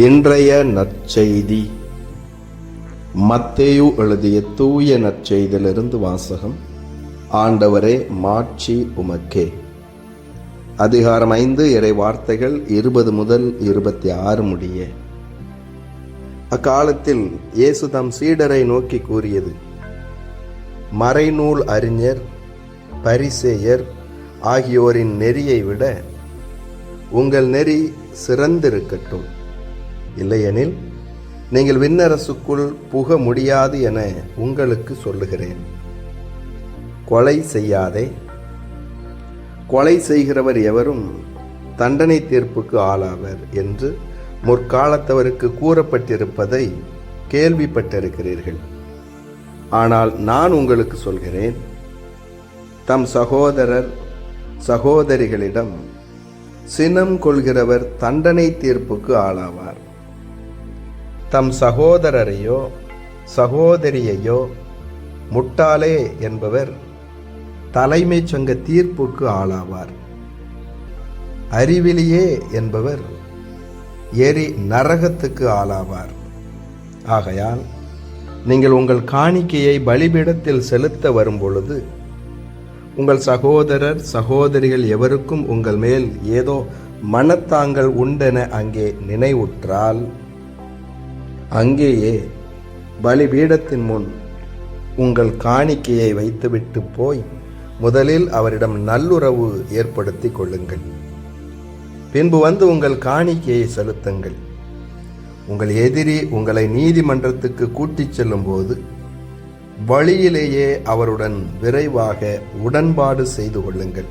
இன்றைய நற்செய்தி. மத்தேயு எழுதிய தூய நற்செய்தியிலிருந்து வாசகம் ஆண்டவரே மாட்சி உமக்கே. அதிகாரம் ஐந்து இறை வார்த்தைகள் இருபது முதல் இருபத்தி ஆறு முடிய. அக்காலத்தில் இயேசு தம் சீடரை நோக்கி கூறியது மறைநூல் அறிஞர் பரிசேயர் ஆகியோரின் நெறியை விட உங்கள் நெறி சிறந்திருக்கட்டும். இல்லையெனில் நீங்கள் விண்ணரசுக்குள் புக முடியாது என உங்களுக்கு சொல்லுகிறேன். கொலை செய்யாதே. கொலை செய்கிறவர் எவரும் தண்டனை தீர்ப்புக்கு ஆளாவர் என்று முற்காலத்தவருக்கு கூறப்பட்டிருப்பதை கேள்விப்பட்டிருக்கிறீர்கள். ஆனால் நான் உங்களுக்கு சொல்கிறேன் தம் சகோதரர் சகோதரிகளிடம் சினம் கொள்கிறவர் தண்டனை தீர்ப்புக்கு ஆளாவார். தம் சகோதரரையோ சகோதரியையோ முட்டாளே என்பவர் தலைமைச் சங்க தீர்ப்புக்கு ஆளாவார். அறிவிலியே என்பவர் எரி நரகத்துக்கு ஆளாவார். ஆகையால் நீங்கள் உங்கள் காணிக்கையை பலிபீடத்தில் செலுத்த வரும்பொழுது உங்கள் சகோதரர் சகோதரிகள் எவருக்கும் உங்கள் மேல் ஏதோ மனத்தாங்கள் உண்டென அங்கே நினைவுற்றால் அங்கேயே பலிபீடத்தின் முன் உங்கள் காணிக்கையை வைத்துவிட்டு போய் முதலில் அவரிடம் நல்லுறவு ஏற்படுத்திக் கொள்ளுங்கள். பின்பு வந்து உங்கள் காணிக்கையை செலுத்துங்கள். உங்கள் எதிரி உங்களை நீதிமன்றத்துக்கு கூட்டிச் செல்லும்போது வழியிலேயே அவருடன் விரைவாக உடன்பாடு செய்து கொள்ளுங்கள்.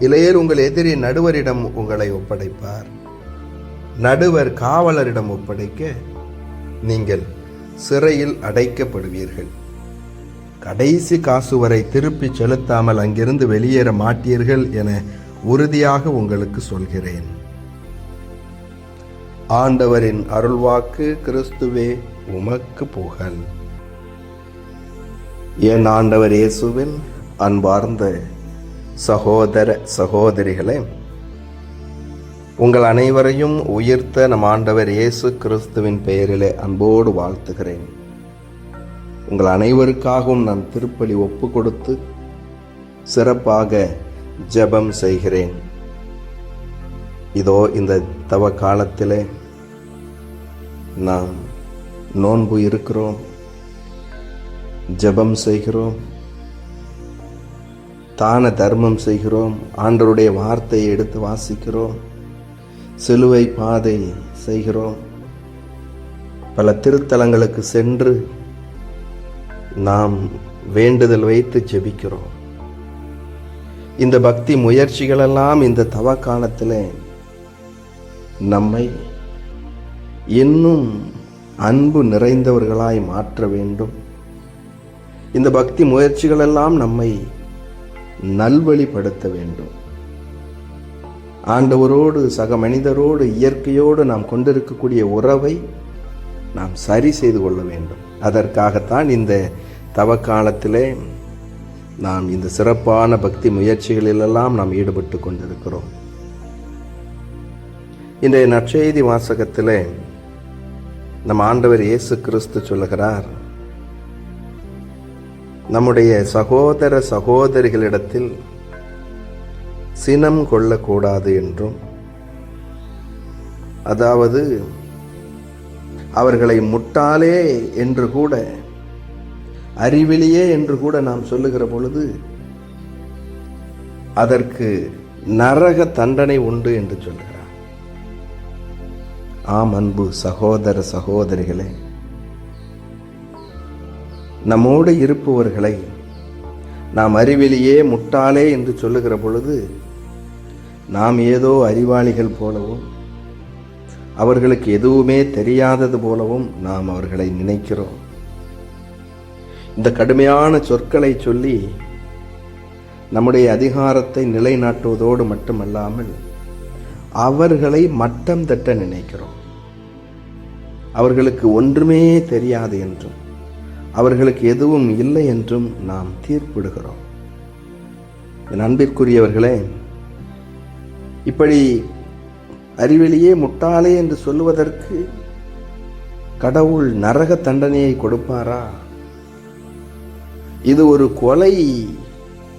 இளையர் உங்கள் எதிரி நடுவரிடம் உங்களை ஒப்படைப்பார். நடுவர் காவலரிடம் ஒப்படைக்க நீங்கள் சிறையில் அடைக்கப்படுவீர்கள். கடைசி காசு வரை திருப்பி செலுத்தாமல் அங்கிருந்து வெளியேற மாட்டீர்கள் என உறுதியாக உங்களுக்கு சொல்கிறேன். ஆண்டவரின் அருள்வாக்கு கிறிஸ்துவே உமக்கு புகழ். என் ஆண்டவர் இயேசுவின் அன்பார்ந்த சகோதர சகோதரிகளே உங்கள் அனைவரையும் உயிர்த்த நம் ஆண்டவர் இயேசு கிறிஸ்துவின் பெயரிலே அன்போடு வாழ்த்துகிறேன். உங்கள் அனைவருக்காகவும் நான் திருப்பலி ஒப்பு கொடுத்து சிறப்பாக ஜெபம் செய்கிறேன். இதோ இந்த தவ காலத்திலே நாம் நோன்பு இருக்கிறோம் ஜெபம் செய்கிறோம் தான தர்மம் செய்கிறோம் ஆண்டருடைய வார்த்தையை எடுத்து வாசிக்கிறோம் சிலுவை பாதை செய்கிறோம். பல திருத்தலங்களுக்கு சென்று நாம் வேண்டுதல் வைத்து ஜெபிக்கிறோம். இந்த பக்தி முயற்சிகளெல்லாம் இந்த தவ காலத்தில் நம்மை இன்னும் அன்பு நிறைந்தவர்களாய் மாற்ற வேண்டும். இந்த பக்தி முயற்சிகளெல்லாம் நம்மை நல்வழிப்படுத்த வேண்டும். ஆண்டவரோடு சக மனிதரோடு இயற்கையோடு நாம் கொண்டிருக்கக்கூடிய உறவை நாம் சரி செய்து கொள்ள வேண்டும். அதற்காகத்தான் இந்த தவ காலத்திலே நாம் இந்த சிறப்பான பக்தி முயற்சிகளிலெல்லாம் நாம் ஈடுபட்டு கொண்டிருக்கிறோம். இன்றைய நற்செய்தி வாசகத்திலே நம் ஆண்டவர் இயேசு கிறிஸ்து சொல்லுகிறார் நம்முடைய சகோதர சகோதரிகளிடத்தில் சினம் கொள்ளக்கூடாது என்றும் அதாவது அவர்களை முட்டாளே என்று கூட அறிவிலியே என்று கூட நாம் சொல்லுகிற பொழுது அதற்கு நரக தண்டனை உண்டு என்று சொல்கிறார். ஆம் அன்பு சகோதர சகோதரிகளே நம்மோடு இருப்பவர்களை நாம் அறிவிலேயே முட்டாளே என்று சொல்லுகிற பொழுது நாம் ஏதோ அறிவாளிகள் போலவும் அவர்களுக்கு எதுவுமே தெரியாதது போலவும் நாம் அவர்களை நினைக்கிறோம். இந்த கடுமையான சொற்களை சொல்லி நம்முடைய அதிகாரத்தை நிலைநாட்டுவதோடு மட்டுமல்லாமல் அவர்களை மட்டம் தட்ட நினைக்கிறோம். அவர்களுக்கு ஒன்றுமே தெரியாது என்றும் அவர்களுக்கு எதுவும் இல்லை என்றும் நாம் தீர்ப்பிடுகிறோம். என் அன்பிற்குரியவர்களே இப்படி அறிவெளியே முட்டாளே என்று சொல்லுவதற்கு கடவுள் நரக தண்டனையை கொடுப்பாரா? இது ஒரு கொலை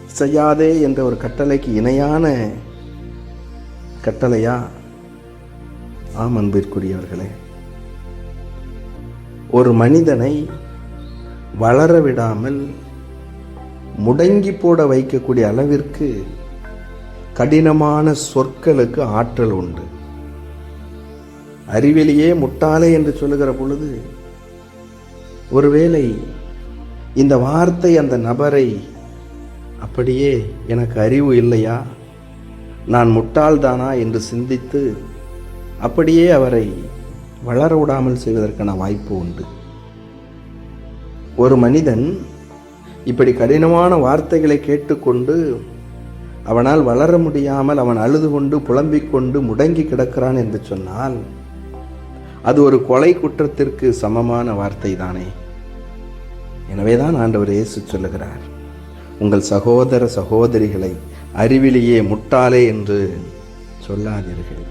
செய்யாதே என்ற ஒரு கட்டளைக்கு இணையான கட்டளையா? ஆம் அன்பிற்குரியவர்களே. ஒரு மனிதனை வளர விடாமல் முடங்கி போட வைக்கக்கூடிய அளவிற்கு கடினமான சொற்களுக்கு ஆற்றல் உண்டு. அறிவிலேயே முட்டாளே என்று சொல்லுகிற பொழுது ஒருவேளை இந்த வார்த்தை அந்த நபரை அப்படியே எனக்கு அறிவு இல்லையா? நான் முட்டாள்தானா என்று சிந்தித்து அப்படியே அவரை வளர விடாமல் செய்வதற்கான வாய்ப்பு உண்டு. ஒரு மனிதன் இப்படி கடினமான வார்த்தைகளை கேட்டுக்கொண்டு அவனால் வளர முடியாமல் அவன் அழுது கொண்டு புலம்பிக் கொண்டு முடங்கி கிடக்கிறான் என்று சொன்னால் அது ஒரு கொலை குற்றத்திற்கு சமமான வார்த்தை தானே? எனவேதான் ஆண்டவர் இயேசு சொல்லுகிறார் உங்கள் சகோதர சகோதரிகளை அறிவிலேயே முட்டாளே என்று சொல்லாதீர்கள்.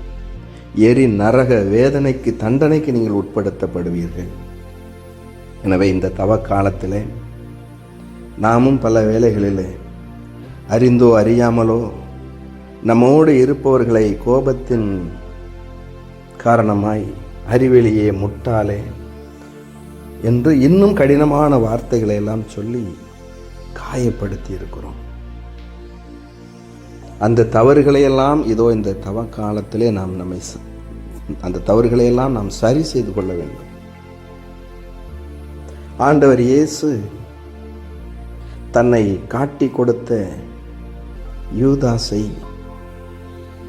எரி நரக வேதனைக்கு தண்டனைக்கு நீங்கள் உட்படுத்தப்படுவீர்கள். எனவே இந்த தவ காலத்தில் நாமும் பல வேளைகளிலே அறிந்தோ அறியாமலோ நம்மோடு இருப்பவர்களை கோபத்தின் காரணமாய் அறிவெளியே முட்டாளே என்று இன்னும் கடினமான வார்த்தைகளை எல்லாம் சொல்லி காயப்படுத்தி இருக்கிறோம் அந்த தவறுகளை எல்லாம் இதோ இந்த தவ காலத்திலே நாம் நம்மை அந்த தவறுகளை எல்லாம் நாம் சரி செய்து கொள்ள வேண்டும். ஆண்டவர் இயேசு தன்னை காட்டி கொடுத்த யூதாசை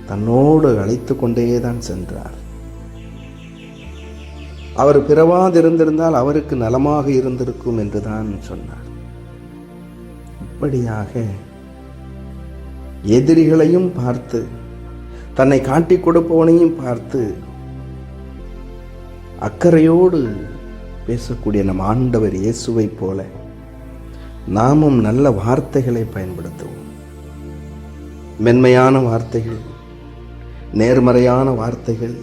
தன்னோடு அழைத்து கொண்டே தான் சென்றார். அவர் பிறவாதிருந்திருந்தால் அவருக்கு நலமாக இருந்திருக்கும் என்று தான் சொன்னார். இப்படியாக எதிரிகளையும் பார்த்து தன்னை காட்டி கொடுப்பவனையும் பார்த்து அக்கறையோடு பேசக்கூடிய நம் ஆண்டவர் இயேசுவைப் போல நாமும் நல்ல வார்த்தைகளை பயன்படுத்துவோம். மென்மையான வார்த்தைகள் நேர்மறையான வார்த்தைகள்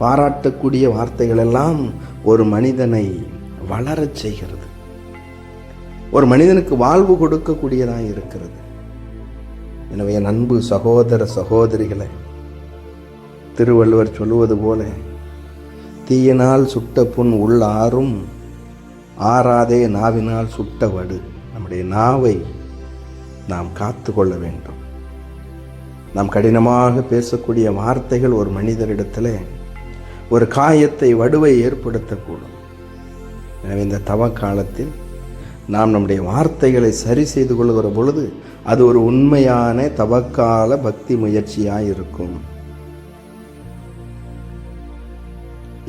பாராட்டக்கூடிய வார்த்தைகள் எல்லாம் ஒரு மனிதனை வளரச் செய்கிறது. ஒரு மனிதனுக்கு வாழ்வு கொடுக்கக்கூடியதாக இருக்கிறது. எனவே என் அன்பு சகோதர சகோதரிகளை திருவள்ளுவர் சொல்லுவது போல தீயினால் சுட்ட புண் உள் ஆறும் ஆறாதே நாவினால் சுட்ட வடு. நம்முடைய நாவை நாம் காத்து கொள்ள வேண்டும். நாம் கடினமாக பேசக்கூடிய வார்த்தைகள் ஒரு மனிதரிடத்தில் ஒரு காயத்தை வடுவை ஏற்படுத்தக்கூடும். எனவே இந்த தவ காலத்தில் நாம் நம்முடைய வார்த்தைகளை சரி செய்து கொள்கிற பொழுது அது ஒரு உண்மையான தவக்கால பக்தி முயற்சியாக இருக்கும்.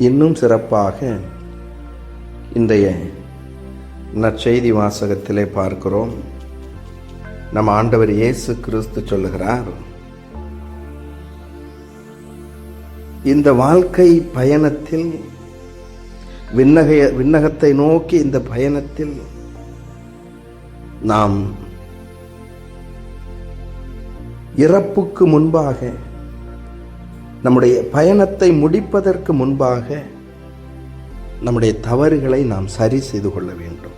இன்னும் சிறப்பாக இன்றைய நற்செய்தி வாசகத்திலே பார்க்கிறோம். நம் ஆண்டவர் இயேசு கிறிஸ்து சொல்லுகிறார் இந்த வாழ்க்கை பயணத்தில் விண்ணகைய விண்ணகத்தை நோக்கி இந்த பயணத்தில் நாம் இறப்புக்கு முன்பாக நம்முடைய பயணத்தை முடிப்பதற்கு முன்பாக நம்முடைய தவறுகளை நாம் சரி செய்து கொள்ள வேண்டும்.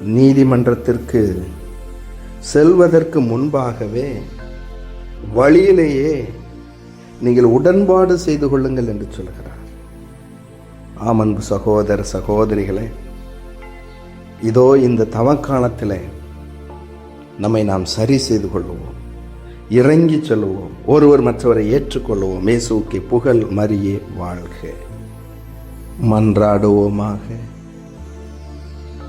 நீதிமன்றத்திற்கு செல்வதற்கு முன்பாகவே வழியிலேயே நீங்கள் உடன்பாடு செய்து கொள்ளுங்கள் என்று சொல்கிறார். ஆம் அன்பு சகோதர சகோதரிகளே இதோ இந்த தவக்காலத்தில் நம்மை நாம் சரி செய்து கொள்வோம் இறங்கி செல்வோம் ஒருவர் மற்றவரை ஏற்றுக்கொள்வோம் இயேசுவுக்கு புகழ் மறியே வாழ்க. மன்றாடுவோமாக.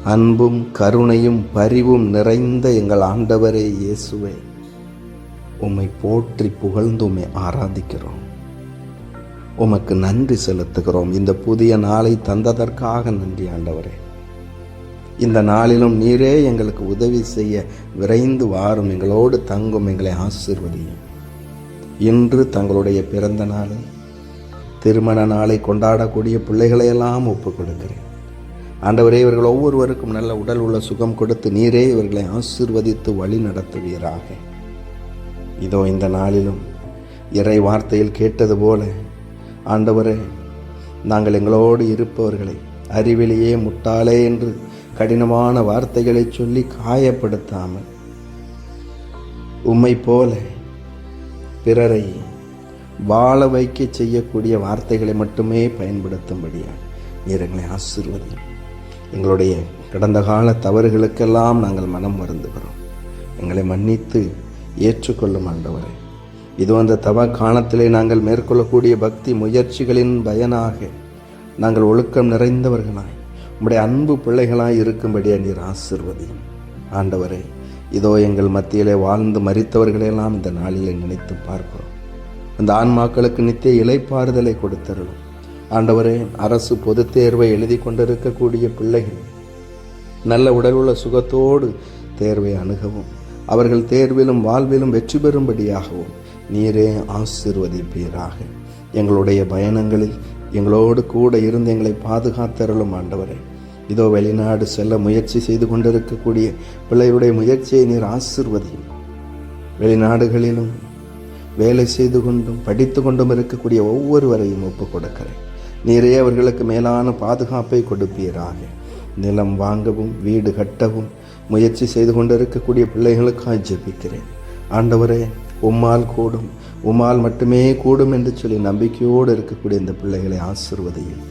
அன்பும் கருணையும் பரிவும் நிறைந்த எங்கள் ஆண்டவரே இயேசுவே. உம்மை போற்றி புகழ்ந்து உம்மை ஆராதிக்கிறோம். உமக்கு நன்றி செலுத்துகிறோம். இந்த புதிய நாளை தந்ததற்காக நன்றி ஆண்டவரே. இந்த நாளிலும் நீரே எங்களுக்கு உதவி செய்ய விரைந்து வாரும். எங்களோடு தங்கும் எங்களை ஆசிர்வதியும். இன்று தங்களுடைய பிறந்த நாளை திருமண நாளை கொண்டாடக்கூடிய பிள்ளைகளையெல்லாம் ஒப்புக் கொடுக்கிறேன். ஆண்டவரே இவர்கள் ஒவ்வொருவருக்கும் நல்ல உடல் உள்ள சுகம் கொடுத்து நீரே இவர்களை ஆசிர்வதித்து வழி நடத்துவீராக இதோ இந்த நாளிலும் இறை வார்த்தையில் கேட்டது போல ஆண்டவரே நாங்கள் எங்களோடு இருப்பவர்களை அறிவிலேயே முட்டாளே என்று கடினமான வார்த்தைகளை சொல்லி காயப்படுத்தாமல் உம்மை போல பிறரை வாழ வைக்க செய்யக்கூடிய வார்த்தைகளை மட்டுமே பயன்படுத்தும்படியா நீர் எங்களை எங்களுடைய கடந்த கால தவறுகளுக்கெல்லாம் நாங்கள் மனம் வருந்துகிறோம். எங்களை மன்னித்து ஏற்றுக்கொள்ளும் ஆண்டவரே. இது அந்த தவ காலத்திலே நாங்கள் மேற்கொள்ளக்கூடிய பக்தி முயற்சிகளின் பயனாக நாங்கள் ஒழுக்கம் நிறைந்தவர்களாய் உம்முடைய அன்பு பிள்ளைகளாய் இருக்கும்படி நீர் ஆசிர்வதியும். ஆண்டவரே இதோ எங்கள் மத்தியிலே வாழ்ந்து மறித்தவர்களெல்லாம் இந்த நாளிலே நினைத்து பார்க்கிறோம். அந்த ஆன்மாக்களுக்கு நித்திய இலைப்பாறுதலை கொடுத்தருளும். ஆண்டவரே அரசு பொதுத் தேர்வை எழுதி கொண்டிருக்கக்கூடிய பிள்ளைகள் நல்ல உடலுள்ள சுகத்தோடு தேர்வை அணுகவும். அவர்கள் தேர்விலும் வாழ்விலும் வெற்றி பெறும்படியாகவும் நீரே ஆசிர்வதிப்பீராக. எங்களுடைய பயணங்களில் எங்களோடு கூட இருந்து எங்களை பாதுகாத்தருளும் ஆண்டவரே. இதோ வெளிநாடு செல்ல முயற்சி செய்து கொண்டிருக்கக்கூடிய பிள்ளையுடைய முயற்சியை நீர் ஆசிர்வதியும். வெளிநாடுகளிலும் வேலை செய்து கொண்டும் படித்து கொண்டும் இருக்கக்கூடிய ஒவ்வொருவரையும் ஒப்புக் கொடுக்கிறேன். நீரே அவர்களுக்கு மேலான பாதுகாப்பை கொடுப்பீராக. நிலம் வாங்கவும் வீடு கட்டவும் முயற்சி செய்து கொண்டிருக்கக்கூடிய பிள்ளைகளுக்காக ஜெபிக்கிறேன். ஆண்டவரே உம்மால் கூடும் உம்மால் மட்டுமே கூடும் என்று சொல்லி நம்பிக்கையோடு இருக்கக்கூடிய இந்த பிள்ளைகளை ஆசிர்வதையும்.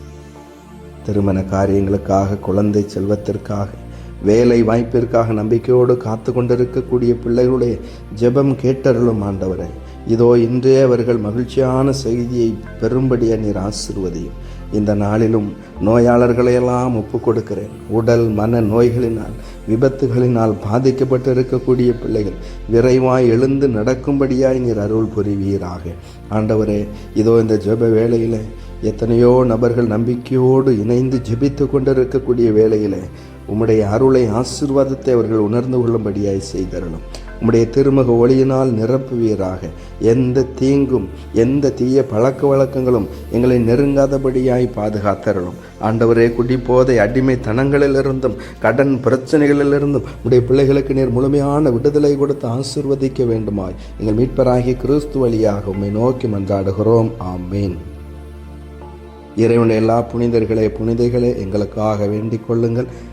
திருமண காரியங்களுக்காக குழந்தை செல்வத்திற்காக வேலை வாய்ப்பிற்காக நம்பிக்கையோடு காத்து கொண்டிருக்கக்கூடிய பிள்ளைகளுடைய ஜெபம் கேட்டருளும் ஆண்டவரை. இதோ இன்றே அவர்கள் மகிழ்ச்சியான செய்தியை பெறும்படியா நீர் ஆசிர்வதையும். இந்த நாளிலும் நோயாளர்களையெல்லாம் ஒப்பு கொடுக்கிறேன் உடல் மன நோய்களினால் விபத்துகளினால் பாதிக்கப்பட்டு இருக்கக்கூடிய பிள்ளைகள் விரைவாய் எழுந்து நடக்கும்படியாய் நீர் அருள் புரிவீராக. ஆண்டவரே இதோ இந்த ஜெப வேளையில் எத்தனையோ நபர்கள் நம்பிக்கையோடு இணைந்து ஜெபித்து கொண்டிருக்கக்கூடிய வேளையில் உம்முடைய அருளை ஆசிர்வாதத்தை அவர்கள் உணர்ந்து கொள்ளும்படியாய் செய்தரணும் உம்முடைய திருமுக ஒளியினால் நிரப்புவீராக. எந்த தீங்கும் எந்த தீய பழக்க வழக்கங்களும் எங்களை நெருங்காதபடியாய் பாதுகாத்தரலும் ஆண்டவரே குடிப்போதை அடிமைத்தனங்களிலிருந்தும் கடன் பிரச்சனைகளிலிருந்தும் உடைய பிள்ளைகளுக்கு நீர் முழுமையான விடுதலை கொடுத்து ஆசிர்வதிக்க வேண்டுமாய். எங்கள் மீட்பராகி கிறிஸ்து வழியாக உம்மை நோக்கி மன்றாடுகிறோம். ஆமீன். இறைவனுடைய எல்லா புனிதர்களே புனிதைகளே எங்களுக்காக வேண்டிக் கொள்ளுங்கள்.